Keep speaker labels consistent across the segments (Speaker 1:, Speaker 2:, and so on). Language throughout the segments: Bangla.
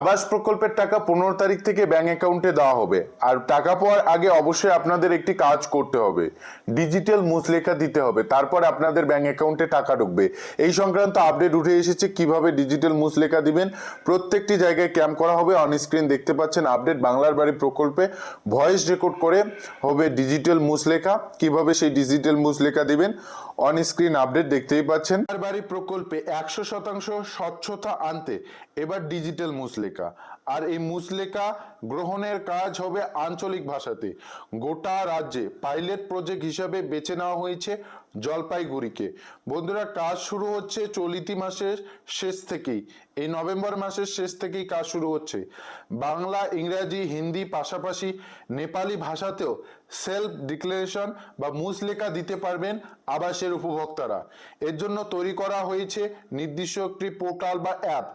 Speaker 1: আবাস প্রকল্পের টাকা পনেরো তারিখ থেকে ব্যাংক অ্যাকাউন্টে দেওয়া হবে। আর টাকা পাওয়ার আগে অবশ্যই আপনাদের একটি কাজ করতে হবে। ডিজিটাল মুচলেখা দিতে হবে। তারপর আপনাদের ব্যাংক অ্যাকাউন্টে টাকা ঢুকবে। এই সংক্রান্ত আপডেট উঠে এসেছে, কীভাবে ডিজিটাল মুচলেখা দিবেন, প্রত্যেকটি জায়গায় ক্যাম্প করা হবে। অন স্ক্রিন দেখতে পাচ্ছেন আপডেট বাংলার বাড়ি প্রকল্পে। ভয়েস রেকর্ড করে হবে ডিজিটাল মুচলেখা কীভাবে সেই ডিজিটাল মুচলেখা দিবেন অন স্ক্রিন আপডেট দেখতেই পাচ্ছেন। বাড়ি প্রকল্পে একশো শতাংশ স্বচ্ছতা আনতে এবার ডিজিটাল মুসলেখা আর এই মুসলেখা গ্রহণের কাজ হবে আঞ্চলিক ভাষাতে। গোটা রাজ্যে পাইলট প্রজেক্ট হিসাবে বেছে নেওয়া হয়েছে জলপাইগুড়িকে। বন্ধুরা, কাজ শুরু হচ্ছে চলিতি মাসের শেষ থেকেই। এই নভেম্বর মাসের শেষ থেকেই কাজ শুরু হচ্ছে। বাংলা, ইংরাজি, হিন্দি পাশাপাশি নেপালি ভাষাতেও সেলফ ডিক্লারেশন বা মুসলেখা দিতে পারবেন আবাসের উপভোক্তারা। এর জন্য তৈরি করা হয়েছে নির্দিষ্ট একটি পোর্টাল বা অ্যাপ।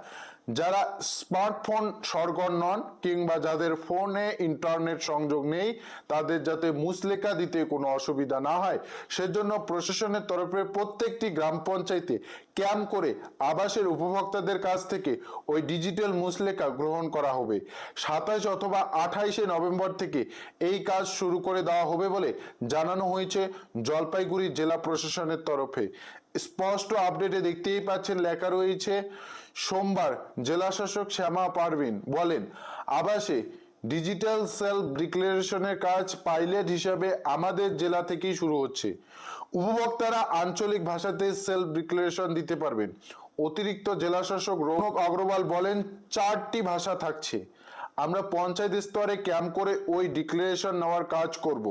Speaker 1: যারা স্মার্টফোন সরগর নন কিংবা যাদের ফোনে ইন্টারনেট সংযোগ নেই, তাদের যাতে মুসলেখা দিতে কোনো অসুবিধা না হয়, সেজন্য প্রশাসনের তরফে প্রত্যেকটি গ্রাম পঞ্চায়েতে ক্যাম্প করে আবাসের উপভোক্তাদের কাছ থেকে ওই ডিজিটাল মুসলেখা গ্রহণ করা হবে। সাতাশ অথবা আঠাইশে নভেম্বর থেকে এই কাজ শুরু করে দেওয়া হবে বলে জানানো হয়েছে জলপাইগুড়ি জেলা প্রশাসনের তরফে। স্পষ্ট আপডেটে দেখতেই পাচ্ছেন, লেখা রয়েছে, সোমবার জেলাশাসক শ্যামা পারভিন বলেন, আবাসে ডিজিটাল সেলফ ডিক্লারেশনের কাজ পাইলট হিসাবে আমাদের জেলা থেকেই শুরু হচ্ছে। উপভোক্তারা আঞ্চলিক ভাষাতে সেলফ ডিক্লারেশন দিতে পারবেন। অতিরিক্ত জেলা শাসক রৌনক অগ্রওয়াল বলেন, চারটি ভাষা থাকছে। আমরা পঞ্চায়েত স্তরে ক্যাম্প করে ওই ডিক্লারেশন নেওয়ার কাজ করব।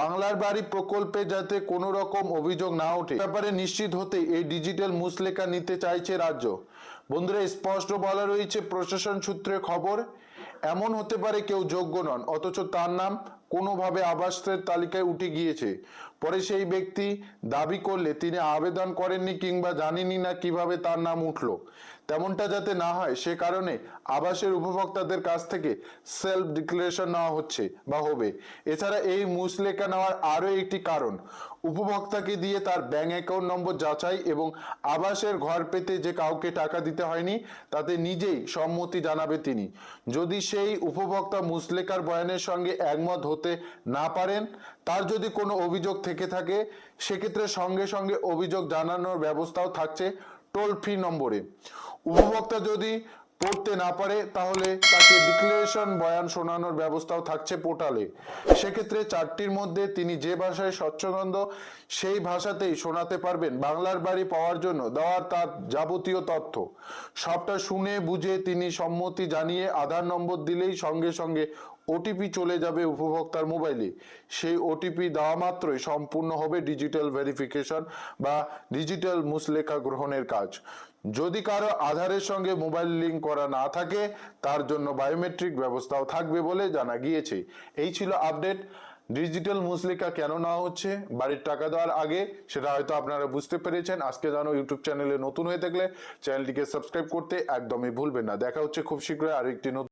Speaker 1: বাংলার বাড়ি প্রকল্পে যাতে কোনো রকম অভিযোগ না ওঠে ব্যাপারে নিশ্চিত হতে এই ডিজিটাল মুসলেখা নিতে চাইছে রাজ্য। বন্ধুরা, স্পষ্ট বলা রয়েছে, প্রশাসন সূত্রে খবর, এমন হতে পারে কেউ যোগ্য নন, অথচ তার নাম কোনোভাবে আবাসের তালিকায় উঠে গিয়েছে। পরে সেই ব্যক্তি দাবি করলে তিনি আবেদন করেননি কিংবা জানেনি না কীভাবে তার নাম উঠল। তেমনটা যাতে না হয়, সে কারণে আবাসের উপভোক্তাদের কাছ থেকে সেলফ ডিক্লারেশন নেওয়া হচ্ছে বা হবে। এছাড়া এই মুসলেখা নেওয়ার আরও একটি কারণ উপভোক্তাকে দিয়ে তার ব্যাংক অ্যাকাউন্ট নম্বর যাচাই এবং আবাসের ঘর পেতে যে কাউকে টাকা দিতে হয়নি, তাতে নিজেই সম্মতি জানাবে তিনি। যদি সেই উপভোক্তা মুসলেখার বয়ানের সঙ্গে একমত হতে না পারেন, তার যদি কোনো অভিযোগ থেকে থাকে, সেক্ষেত্রে সঙ্গে সঙ্গে অভিযোগ জানানোর ব্যবস্থাও থাকছে টোল ফ্রি নম্বরে। উপভোক্তা যদি পড়তে না পারে, তাহলে তাকে ডিক্লারেশন বয়ান শোনানোর ব্যবস্থাও থাকছে পোর্টালে। সেক্ষেত্রে চারটির মধ্যে তিনি যে ভাষায় স্বচ্ছন্দ, সেই ভাষাতেই শোনাতে পারবেন বাংলার বাড়ি পাওয়ার জন্য দেওয়ার তার যাবতীয় তথ্য। সবটা শুনে বুঝে তিনি সম্মতি জানিয়ে আধার নম্বর দিলেই সঙ্গে সঙ্গে ওটিপি চলে যাবে উপভোক্তার মোবাইলে। সেই ওটিপি দেওয়া মাত্রই সম্পূর্ণ হবে ডিজিটাল ভেরিফিকেশন বা ডিজিটাল মুসলেখা গ্রহণের কাজ। যদি কারও আধারের সঙ্গে মোবাইল লিঙ্ক করা না থাকে, তার জন্য বায়োমেট্রিক ব্যবস্থাও থাকবে বলে জানা গিয়েছে। এই ছিল আপডেট। ডিজিটাল মুসলিকা কেন না হচ্ছে? বাড়ির টাকা দেওয়ার আগে সেটা হয়তো আপনারা বুঝতে পেরেছেন। আজকে জানো ইউটিউব চ্যানেলে নতুন হয়ে থাকলে চ্যানেলটিকে সাবস্ক্রাইব করতে একদমই ভুলবেন না। দেখা হচ্ছে খুব শীঘ্রই আরও একটি নতুন